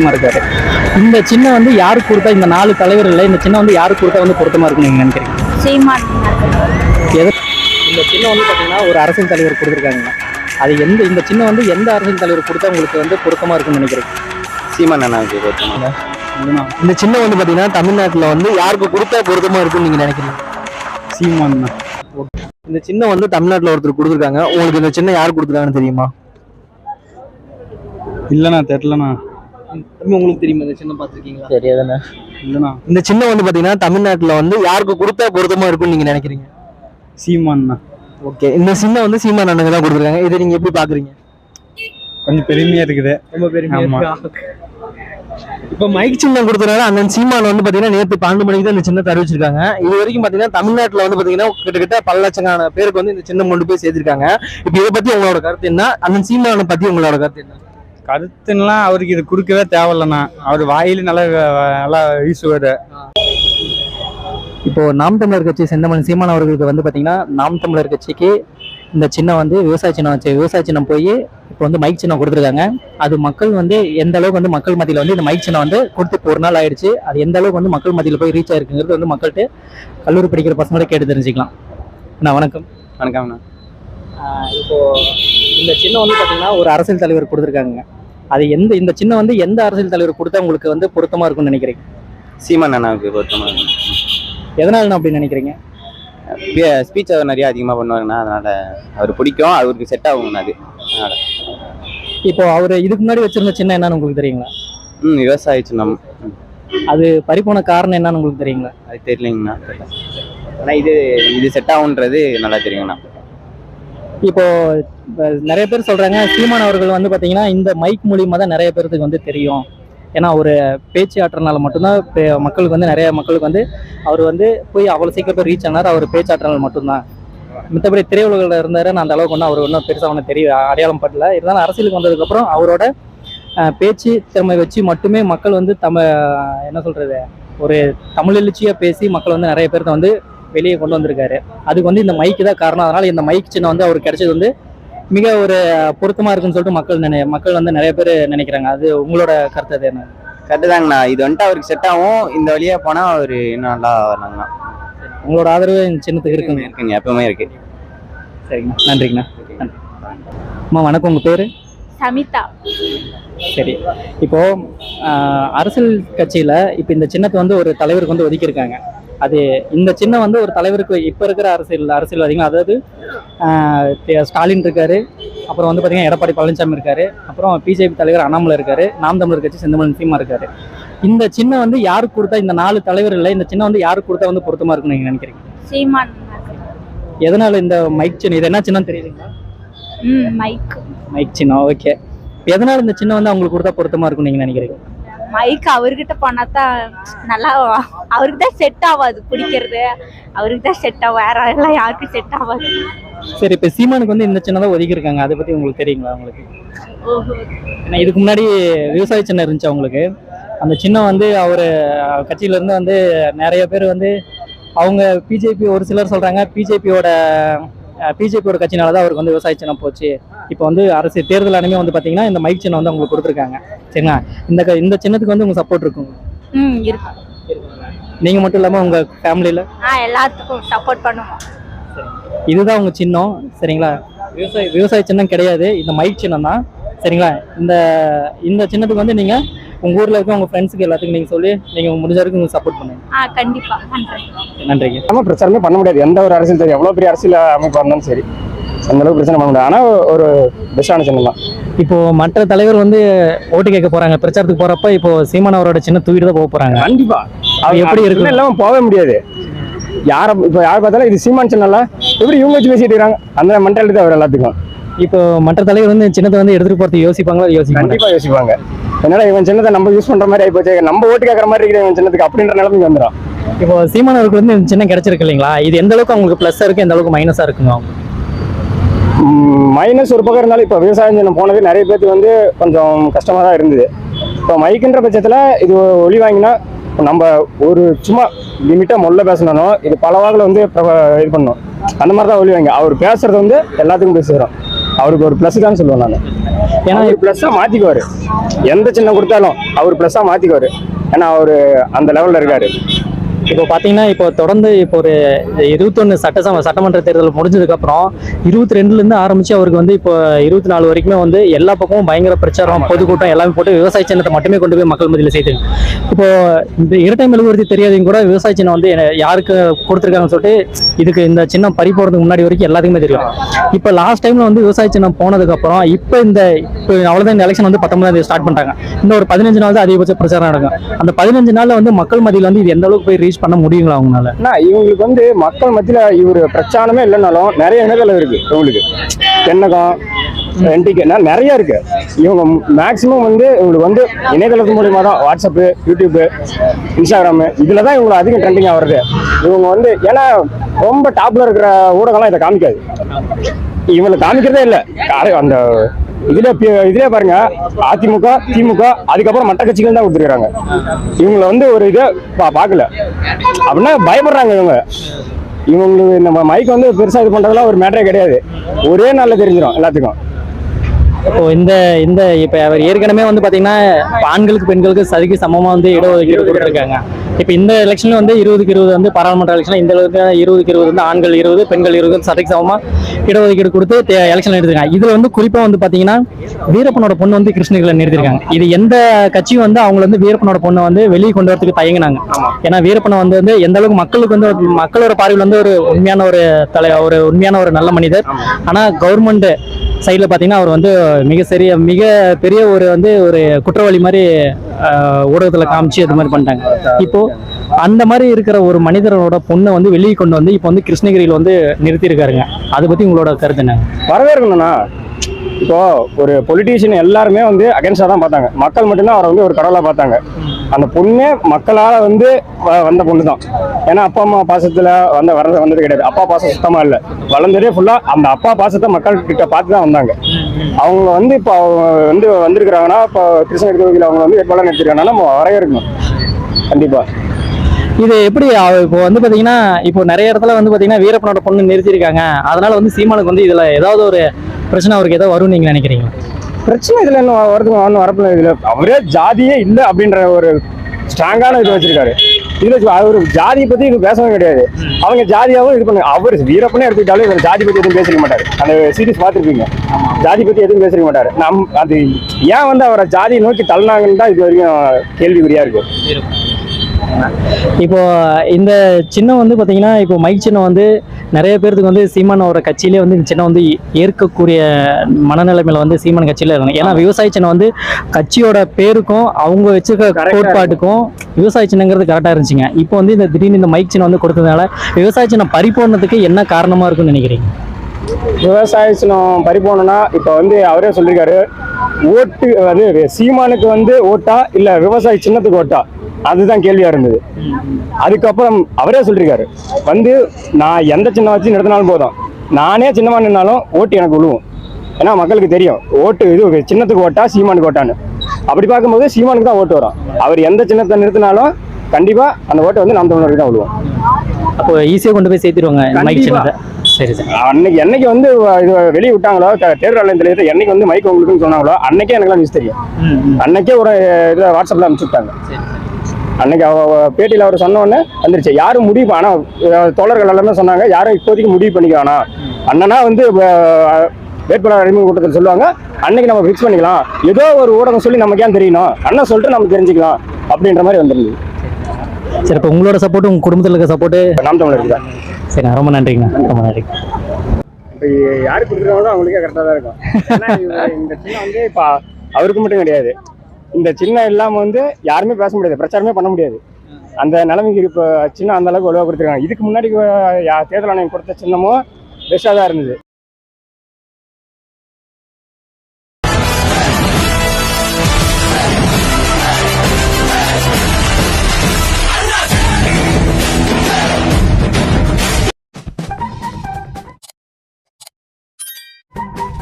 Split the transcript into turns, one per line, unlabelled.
இருக்காரு. இந்த சின்ன வந்து யாருக்கு கொடுத்தா இந்த நாலு தலைவர்கள் இந்த சின்ன வந்து யாருக்கு கொடுத்தா வந்து பொருத்தமா இருக்கும் நீங்க நினைக்கிறீங்க?
சீமான்
எது? இந்த சின்ன வந்து பாத்தீங்கன்னா ஒரு அரசியல் தலைவர் கொடுத்துருக்காங்க. அது எந்த இந்த சின்ன வந்து எந்த அரசியல் தலைவர் கொடுத்தா உங்களுக்கு வந்து பொருத்தமா இருக்கும்னு நினைக்கிறீங்க?
சீமான் அண்ணாவுக்கு பொருத்தமா
இந்த சின்ன வந்து பாத்தீங்கன்னா தமிழ்நாட்டுல வந்து யாருக்கு கொடுத்தா பொருத்தமா இருக்கும்னு நீங்க நினைக்கிறீங்க?
சீமான்
இந்த சின்ன வந்து தமிழ்நாட்டுல ஒருத்தர் கொடுத்துருக்காங்க. உங்களுக்கு இந்த சின்ன யார் கொடுத்துருக்காங்கன்னு தெரியுமா?
இல்லைண்ணா தெரிலண்ணா
உங்களுக்கு தெரியுமா? இந்த சின்ன பாத்துருக்கீங்களா தெரியாதுண்ணா.
இல்லைண்ணா.
இந்த சின்ன வந்து பாத்தீங்கன்னா தமிழ்நாட்டுல வந்து யாருக்கு கொடுத்தா பொருத்தமா இருக்கும்னு நீங்க நினைக்கிறீங்க?
சீமான்ண்ணா.
ஓகே. இந்த சின்ன வந்து சீமான் அண்ணங்க தான் கொடுத்துருக்காங்க. இதை நீங்க எப்படி பாக்குறீங்க?
கொஞ்சம் பெருமையா இருக்குது.
ரொம்ப
ஆமா.
இப்ப மைக் சின்னம் கொடுத்தனால அந்த சீமான் வந்து பாத்தீங்கன்னா நேத்து பன்னெண்டு மணிக்கு தான் இந்த சின்னத்தை அறிவிச்சிருக்காங்க. இது வரைக்கும் பாத்தீங்கன்னா தமிழ்நாட்டுல வந்து பாத்தீங்கன்னா கிட்டத்தட்ட பல லட்சக்கான பேருக்கு வந்து இந்த சின்னம் கொண்டு போய் சேர்த்திருக்காங்க. இப்ப இதை பத்தி உங்களோட கருத்து என்ன? அந்த சீமானை பத்தி உங்களோட கருத்து என்ன?
கருத்துலாம் அவருக்கு இது கொடுக்கவே தேவையில்லண்ணா. அவர் வாயில நல்லா நல்லா வீசுவாரு.
இப்போ நாம் தமிழர் கட்சி செந்தமன் சீமான் அவர்களுக்கு வந்து பாத்தீங்கன்னா நாம் தமிழர் கட்சிக்கு இந்த சின்னம் வந்து விவசாய சின்னம் வச்சு விவசாய சின்னம் போய் இப்போ வந்து மைக் சின்னம் கொடுத்துருக்காங்க. அது மக்கள் வந்து எந்த அளவுக்கு வந்து மக்கள் மத்தியில் வந்து இந்த மைக் சின்னம் வந்து கொடுத்து இப்போ ஒரு நாள் ஆயிடுச்சு. அது எந்த அளவுக்கு வந்து மக்கள் மத்தியில் போய் ரீச் ஆயிருக்குங்கிறது வந்து மக்கள்கிட்ட கல்லூரி படிக்கிற பசங்களோட கேட்டு தெரிஞ்சுக்கலாம். அண்ணா வணக்கம்.
வணக்கம்ண்ணா.
இப்போ இந்த சின்னம் வந்து பாத்தீங்கன்னா ஒரு அரசியல் தலைவர் கொடுத்துருக்காங்க. அது எந்த இந்த சின்னம் வந்து எந்த அரசியல் தலைவர் கொடுத்தா உங்களுக்கு வந்து பொருத்தமா இருக்கும்னு நினைக்கிறீங்க?
சீமான் அண்ணாவுக்கு பொருத்தமா
எதனால அப்படி நினைக்கிறீங்க?
ஸ்பீச் அவர் நிறைய அதிகமாக பண்ணுவாருண்ணா அதனால அவர் பிடிக்கும் அவருக்கு செட் ஆகுங்கண்ணா அது. அதனால.
இப்போ அவர் இதுக்கு முன்னாடி வச்சிருந்த சின்னம் என்னன்னு உங்களுக்கு தெரியுங்களா?
ம் விவசாய சின்னம்.
அது பறிப்போன காரணம் என்னன்னு உங்களுக்கு தெரியுங்களா?
அது தெரியலைங்கண்ணா. தெரியல ஆனால் இது இது செட் ஆகுன்றது நல்லா தெரியுங்கண்ணா.
இப்போ நிறைய பேர் சொல்றாங்க சீமான் அவர்கள் வந்து பாத்தீங்கன்னா இந்த மைக் மூலியமா தான் நிறைய பேருக்கு வந்து தெரியும். ஏன்னா ஒரு பேச்சு ஆற்றனால மட்டும்தான் மக்களுக்கு வந்து நிறைய மக்களுக்கு வந்து அவர் வந்து போய் அவ்வளோ சீக்கிரம் போய் ரீச் ஆனார் அவர் பேச்சாற்றல் மட்டும்தான். மற்றபடி திரையுலகில் இருந்தாரு நான் அந்த அளவுக்கு ஒன்றும் அவர் ஒன்றும் பெருசாக ஒன்றும் தெரிய அடையாளம் படல. இருந்தாலும் அரசியலுக்கு வந்ததுக்கப்புறம் அவரோட பேச்சு திறமை வச்சு மட்டுமே மக்கள் வந்து தம என்ன சொல்றது ஒரு தமிழ் எழுச்சியாக பேசி மக்கள் வந்து நிறைய பேர்த்த வந்து வெளியே கொண்டு வந்திருக்காரு. அதுக்கு வந்து இந்த மைக்கு தான் காரணம். அதனால இந்த மைக் சின்னம் வந்து அவருக்கு கிடைச்சது வந்து மிக ஒரு பொருத்தமா இருக்குன்னு சொல்லிட்டு மக்கள் நினை மக்கள் வந்து நிறைய பேர் நினைக்கிறாங்க. அது உங்களோட கருத்து அது என்ன?
கரெக்டு தாங்கண்ணா இது வந்துட்டு அவருக்கு செட் ஆகும். இந்த வழியாக போனால் அவர் இன்னும் நல்லா வரலாங்கண்ணா
உங்களோட ஆதரவு இந்த சின்னத்துக்கு இருக்குங்க.
இருக்குங்க. எப்பவுமே இருக்கு.
சரிங்கண்ணா. நன்றிங்கண்ணா. நன்றி அம்மா வணக்கம். உங்க பேரு?
சமிதா.
சரி. இப்போ ஆஹ், அரசியல் கட்சியில இப்போ இந்த சின்னத்தை வந்து ஒரு தலைவருக்கு வந்து ஒதுக்கியிருக்காங்க. அது இந்த சின்னம் வந்து ஒரு தலைவருக்கு இப்போ இருக்கிற அரசியல் அரசியல்வாதிகள் அதாவது ஸ்டாலின் இருக்காரு அப்புறம் வந்து பார்த்தீங்கன்னா எடப்பாடி பழனிசாமி இருக்காரு அப்புறம் பிஜேபி தலைவர் அண்ணாமலை இருக்காரு நாம் தமிழர் கட்சி செந்தமன் சீமா இருக்காரு. இந்த சின்னம் வந்து யாருக்கு கொடுத்தா இந்த நாலு தலைவர்கள் இந்த சின்னம் வந்து யாருக்கு கொடுத்தா வந்து பொருத்தமா இருக்கும்னு நீங்க நினைக்கிறீங்க?
சீமான்
எதனால இந்த மைக் சின்னம் இது என்ன சின்னம் தெரியுதுங்களா?
மைக்.
மைக் சின்னம் ஓகே. எதனால இந்த சின்னம் வந்து அவங்களுக்கு கொடுத்தா பொருத்தமா இருக்கும்னு நீங்க நினைக்கிறீங்க?
மைக் அவர்கிட்ட போனா தான் நல்லா அவருக்கு தான் செட் ஆகாது பிடிக்கிறது. அவருக்கு தான் செட் ஆகும் வேற எல்லாம் யாருக்கும் செட் ஆகாது
சரி இப்போ சீமானுக்கு வந்து இந்த சின்னம் தான் ஒதுக்கி இருக்காங்க அதை பத்தி உங்களுக்கு தெரியுங்களா உங்களுக்கு
ஓஹோ.
ஏன்னா இதுக்கு முன்னாடி விவசாய சின்னம் இருந்துச்சு அவங்களுக்கு. அந்த சின்னம் வந்து அவர் கட்சியில இருந்து வந்து நிறைய பேர் வந்து அவங்க பிஜேபி ஒரு சிலர் சொல்றாங்க பிஜேபியோட பிஜேபியோட கட்சினால தான் அவருக்கு வந்து விவசாய சின்னம் போச்சு. இப்போ வந்து அரசு தேர்தல் அனுமே வந்து பாத்தீங்கன்னா இந்த மைக் சின்னம் வந்து அவங்களுக்கு கொடுத்துருக்காங்க. சரிங்களா? இந்த இந்த சின்னத்துக்கு வந்து உங்க சப்போர்ட் இருக்கும்
ம் இருக்கும்
நீங்க மட்டும் இல்லாம உங்க ஃபேமிலியில
எல்லாத்துக்கும் சப்போர்ட் பண்ணுவோம்.
இதுதான் உங்க சின்னம் சரிங்களா? விவசாய விவசாய சின்னம் கிடையாது. இந்த மைக் சின்னம் தான். சரிங்களா? இந்த இந்த சின்னத்துக்கு வந்து நீங்க உங்க ஊர்ல இருக்க உங்க ஃப்ரெண்ட்ஸுக்கு எல்லாத்துக்கும் நீங்க சொல்லி நீங்க முடிஞ்ச வரைக்கும் உங்களுக்கு சப்போர்ட் பண்ணுங்க.
ஆ கண்டிப்பா. பண்றேன்
நன்றிங்க.
நம்ம பிரச்சாரமே பண்ண முடியாது. எந்த ஒரு அரசியல் தெரியும் எவ்வளோ பெரிய அரசியல் அமைப்பாக இருந்தாலும் சரி. அந்த அளவுக்கு பிரச்சனை பண்ண முடியாது. ஆனால் ஒரு பெஸ்டான சின்னம் தான்.
இப்போ மற்ற தலைவர் வந்து ஓட்டு கேட்க போறாங்க. பிரச்சாரத்துக்கு போறப்ப இப்போ சீமான் அவரோட சின்ன தூக்கிட்டு தான் போக போறாங்க.
கண்டிப்பா.
அது எப்படி இருக்கும்?
இல்லாமல் போகவே முடியாது. யாரை இப்போ யார் பார்த்தாலும் இது சீமான் சின்னம்ல எப்படி இவங்க வச்சு பேசிட்டு இருக்காங்க? அந்த மென்டாலிட்டி தான் அவர் எல்லாத்துக்கும்.
இப்போ மற்ற தலைவர் வந்து சின்னத்தை வந்து எடுத்துட்டு போறது யோசிப்பாங்களா? யோசிப்பாங்க
கண்டிப்பா யோசிப்பாங்க. என்னடா இவன் சின்னத்தை நம்ம யூஸ் பண்ற மாதிரி ஆயிப்போச்சு நம்ம ஓட்டு கேட்கற மாதிரி இருக்கிற இவன் சின்னத்துக்கு அப்படின்ற நிலைமைக்கு வந்துடும்
இப்போ சீமான் அவருக்கு வந்து சின்னம் கிடைச்சிருக்கு இல்லைங்களா? இது எந்த அளவுக்கு அவங்களுக்கு ப்ளஸ் இருக்கு எந்த அளவுக்கு மைனஸா இருக்குங்க அவங்க?
மைனஸ் ஒரு பக்கம் இருந்தாலும் இப்போ விவசாயம் சின்னம் போனது நிறைய பேருக்கு வந்து கொஞ்சம் கஷ்டமாக தான் இருந்தது. இப்போ மைக்குன்ற பட்சத்தில் இது ஒளி வாங்கினா நம்ம ஒரு சும்மா லிமிட்டாக மொல்ல பேசணும் இது பல வாக்கில் வந்து இது பண்ணணும் அந்த மாதிரி தான் ஒளி வாங்க அவர் பேசுறது வந்து எல்லாத்துக்கும் போய் சேரும். அவருக்கு ஒரு ப்ளஸ் தான் சொல்லுவேன் நான்.
ஏன்னா
ஏன்னா ப்ளஸ்ஸாக மாற்றிக்குவார் எந்த சின்னம் கொடுத்தாலும் அவர் ப்ளஸ்ஸாக மாற்றிக்குவார் ஏன்னா அவர் அந்த லெவலில் இருக்காரு.
இப்போ பார்த்தீங்கன்னா இப்போ தொடர்ந்து இப்போ ஒரு இருபத்தொன்று சட்டசபை சட்டமன்ற தேர்தல் முடிஞ்சதுக்கப்புறம் இருபத்தி ரெண்டுலேருந்து ஆரம்பிச்சு அவருக்கு வந்து இப்போ இருபத்தி நாலு வரைக்குமே வந்து எல்லா பக்கமும் பயங்கர பிரச்சாரம் பொதுக்கூட்டம் எல்லாமே போட்டு விவசாய சின்னத்தை மட்டுமே கொண்டு போய் மக்கள் மத்தியில் செய்து இப்போ இந்த இரட்டை மெழுகுவர்த்தி தெரியாதவங்க கூட விவசாய சின்னம் வந்து யாருக்கு கொடுத்துருக்காங்கன்னு சொல்லிட்டு இதுக்கு இந்த சின்னம் பறி போகிறதுக்கு முன்னாடி வரைக்கும் எல்லாத்துக்குமே தெரியும். இப்போ லாஸ்ட் டைம்ல வந்து விவசாய சின்னம் போனதுக்கப்புறம் இப்போ இந்த இப்போ அவ்வளோதான் இந்த எலெக்ஷன் வந்து பத்தொன்பதாம் தேதி ஸ்டார்ட் பண்ணிட்டாங்க. இன்னும் ஒரு பதினஞ்சு நாள் தான் அதிகபட்ச பிரச்சாரம் நடக்கும். அந்த பதினஞ்சு நாள்ல வந்து மக்கள் மத்தியில் வந்து இது எந்த அளவுக்கு போய் ரீச் பண்ண முடியுங்களா அவங்களால
ஆனா இவங்களுக்கு வந்து மக்கள் மத்தியில இவர் பிரச்சாரமே இல்லைனாலும் நிறைய இணையதளம் இருக்கு இவங்களுக்கு. தென்னகம் என்டிக்கு நிறைய இருக்கு. இவங்க மேக்சிமம் வந்து இவங்களுக்கு வந்து இணையதளத்து மூலியமா தான் வாட்ஸ்அப்பு யூடியூப்பு இன்ஸ்டாகிராமு இதுல தான் இவங்களுக்கு அதிகம் ட்ரெண்டிங் ஆகுறது இவங்க வந்து ஏன்னா ரொம்ப டாப்ல இருக்கிற ஊடகம்லாம் இதை காமிக்காது. இவங்களை காமிக்கிறதே இல்லை. அந்த இதுல பி- இதுலயே பாருங்க அதிமுக திமுக அதுக்கப்புறம் மற்ற கட்சிகள் தான் கொடுத்துருக்காங்க. இவங்களை வந்து ஒரு இதை பா- பார்க்கல. அப்படின்னா பயப்படுறாங்க இவங்க. இவங்களுக்கு நம்ம மைக் வந்து பெருசாக இது பண்ணுறதுலாம் ஒரு மேட்டரே கிடையாது. ஒரே நாளில் தெரிஞ்சிடும் எல்லாத்துக்கும்.
இப்போ இந்த இந்த இப்போ அவர் ஏற்கனவே வந்து பார்த்தீங்கன்னா ஆண்களுக்கு பெண்களுக்கு சரிக்கு சமமாக வந்து இடஒதுக்கீடு கொடுத்துருக்காங்க. இப்போ இந்த எலெக்ஷன்ல வந்து இருபதுக்கு இருபது வந்து பாராளுமன்ற எலெக்ஷன் இந்த அளவுக்கு இருபதுக்கு இருபது வந்து ஆண்கள் இருபது பெண்கள் இருபது சரிக்கு சமமாக இடஒதுக்கீடு கொடுத்து எலெக்ஷன் எடுத்திருக்காங்க. இதுல வந்து குறிப்பாக வந்து பார்த்தீங்கன்னா வீரப்பனோட பொண்ணு வந்து கிருஷ்ணகிரியில் நிறுத்திருக்காங்க இது எந்த கட்சியும் வந்து அவங்க வந்து வீரப்பனோட பொண்ணை வந்து வெளியே கொண்டு வரதுக்கு தயங்கினாங்க. ஏன்னா வீரப்பனை வந்து வந்து எந்த அளவுக்கு மக்களுக்கு வந்து மக்களோட பார்வையில் வந்து ஒரு உண்மையான ஒரு தலை ஒரு உண்மையான ஒரு நல்ல மனிதர். ஆனா கவர்மெண்ட் சைடில் பார்த்தீங்கன்னா அவர் வந்து மிக சரிய மிக பெரிய ஒரு வந்து ஒரு குற்றவாளி மாதிரி ஊடகத்தில் காமிச்சு அது மாதிரி பண்ணிட்டாங்க. இப்போது அந்த மாதிரி இருக்கிற ஒரு மனிதரோட பொண்ணை வந்து வெளியே கொண்டு வந்து இப்போ வந்து கிருஷ்ணகிரியில் வந்து நிறுத்தியிருக்காருங்க. அதை பற்றி உங்களோட கருத்து என்ன?
வரவேற்கணும்ண்ணா. இப்போ ஒரு பொலிட்டீஷியன் எல்லாருமே வந்து அகேன்ஸ்டா தான் பார்த்தாங்க. மக்கள் மட்டும்தான் அவரை வந்து ஒரு கடவுளாக பார்த்தாங்க. அந்த பொண்ணே மக்களால் வந்து வ- வந்த பொண்ணு தான் ஏன்னா அப்பா அம்மா பாசத்தில் வந்த வரது வந்தது கிடையாது. அப்பா பாசம் சுத்தமாக இல்லை. வளர்ந்ததே ஃபுல்லாக அந்த அப்பா பாசத்தை மக்கள் கிட்ட பார்த்து தான் வந்தாங்க. அவங்க வந்து இப்போ அவங்க வந்து வந்திருக்கிறாங்கன்னா இப்போ கிருஷ்ணகிரி கோவில் அவங்க வந்து வேட்பாளர் நிறுத்திருக்காங்கன்னா நம்ம வரவேற்கணும் கண்டிப்பாக
இது எப்படி இப்போ வந்து பார்த்தீங்கன்னா இப்போ நிறைய இடத்துல வந்து பார்த்தீங்கன்னா வீரப்பனோட பொண்ணு நிறுத்தியிருக்காங்க. அதனால வந்து சீமானுக்கு வந்து இதில் ஏதாவது ஒரு பிரச்சனை அவருக்கு ஏதாவது வரும்னு நீங்கள் நினைக்கிறீங்களா?
பிரச்சனை இதுல என்ன வரதுக்கு ஒன்றும் வரப்பில்ல இதுல அவரே ஜாதியே இல்லை அப்படின்ற ஒரு ஸ்ட்ராங்கான இது வச்சிருக்காரு. இதுல அவர் ஜாதியை பத்தி இது பேசவே கிடையாது. அவங்க ஜாதியாகவும் இது பண்ணுங்க அவர் வீரப்பனே எடுத்துக்கிட்டாலும் இவர் ஜாதி பத்தி எதுவும் பேசிக்க மாட்டாரு. அந்த சீரிஸ் பார்த்துருப்பீங்க. ஜாதி பத்தி எதுவும் பேசிக்க மாட்டாரு. நம் அது ஏன் வந்து அவரை ஜாதியை நோக்கி தள்ளினாங்கன்னு தான் இது வரைக்கும் கேள்விக்குறியா இருக்கு.
இப்போ இந்த சின்னம் வந்து பார்த்தீங்கன்னா இப்போ மைக் சின்னம் வந்து நிறைய பேருக்கு வந்து சீமான் அவரோட கட்சியிலே வந்து இந்த சின்னம் வந்து ஏற்கக்கூடிய மனநிலைமையில வந்து சீமான் கட்சியில இருக்காங்க. ஏன்னா விவசாய சின்னம் வந்து கட்சியோட பேருக்கும் அவங்க வச்சிருக்க கோட்பாட்டுக்கும் விவசாய சின்னங்கிறது கரெக்டாக இருந்துச்சுங்க. இப்போ வந்து இந்த திடீர்னு இந்த மைக் சின்னம் வந்து கொடுத்ததுனால விவசாய சின்னம் பறிப்போனதுக்கு என்ன காரணமா இருக்கும்னு நினைக்கிறீங்க?
விவசாய சின்னம் பறி போனோம்னா இப்போ வந்து அவரே சொல்லியிருக்காரு ஓட்டு அது சீமானுக்கு வந்து ஓட்டா இல்ல விவசாய சின்னத்துக்கு ஓட்டா? அதுதான் கேள்வியா இருந்தது. அதுக்கப்புறம் அவரே சொல்லியிருக்காரு வந்து நான் எந்த சின்னம் வச்சு நிறுத்தினாலும் போதும். நானே சின்னமா நின்னாலும் ஓட்டு எனக்கு விழுவும் ஏன்னா மக்களுக்கு தெரியும் ஓட்டு இது சின்னத்துக்கு ஓட்டா சீமானுக்கு ஓட்டான்னு. அப்படி பார்க்கும்போது சீமானுக்கு தான் ஓட்டு வரும். அவர் எந்த சின்னத்தை நிறுத்தினாலும் கண்டிப்பா அந்த ஓட்டு வந்து நாம் தமிழருக்கு தான் விழுவும்
அப்போ ஈஸியாக கொண்டு போய் சேர்த்திருவாங்க சரி சரி
அன்னைக்கு என்னைக்கு வந்து இது வெளியே விட்டாங்களோ தேர்தல் ஆணையம் தலைவர் என்னைக்கு வந்து மைக் உங்களுக்குன்னு சொன்னாங்களோ அன்னைக்கே எனக்குலாம் நியூஸ் தெரியும். அன்னைக்கே ஒரு இதை வாட்ஸ்அப்ல அனுப்பிச்சு விட்டாங்க அன்னைக்கு அவ பேட்டியில் அவர் சொன்ன உடனே வந்துருச்சு. யாரும் முடிவு ப- ஆனா அஹ், தோழர்கள் எல்லாமே சொன்னாங்க யாரும் இப்போதைக்கு முடிவு பண்ணிக்க வேணாம் அண்ணனா வந்து வேட்பாளர் அறிமுக கூட்டத்தில் சொல்லுவாங்க அன்னைக்கு நம்ம ஃபிக்ஸ் பண்ணிக்கலாம். ஏதோ ஒரு ஊடகம் சொல்லி நமக்கு ஏன் தெரியணும்? அண்ணன் சொல்லிட்டு நம்ம தெரிஞ்சுக்கலாம் அப்படின்ற மாதிரி வந்துருந்தது.
சரி இப்போ உங்களோட சப்போர்ட் உங்க குடும்பத்தில் இருக்க சப்போர்ட்
நாம் தமிழருக்கு தான்
சரி ரொம்ப நன்றிங்கண்ணா ரொம்ப நன்றி.
இப்போ யாருக்கு கொடுக்குறாங்களோ அவங்களுக்கே கரெக்டாக தான் இருக்கும். ஏன்னா இந்த சின்னம் வந்து இப்போ அவருக்கு மட்டும் கிடையாது. இந்த சின்னம் இல்லாமல் வந்து யாருமே பேச முடியாது பிரச்சாரமே பண்ண முடியாது. அந்த நிலைமைக்கு இப்போ சின்ன அந்த அளவுக்கு வலுவாக கொடுத்துருக்காங்க. இதுக்கு முன்னாடி யா- தேர்தல் ஆணையம் கொடுத்த சின்னமும் பெஸ்ட்டாக தான் இருந்தது.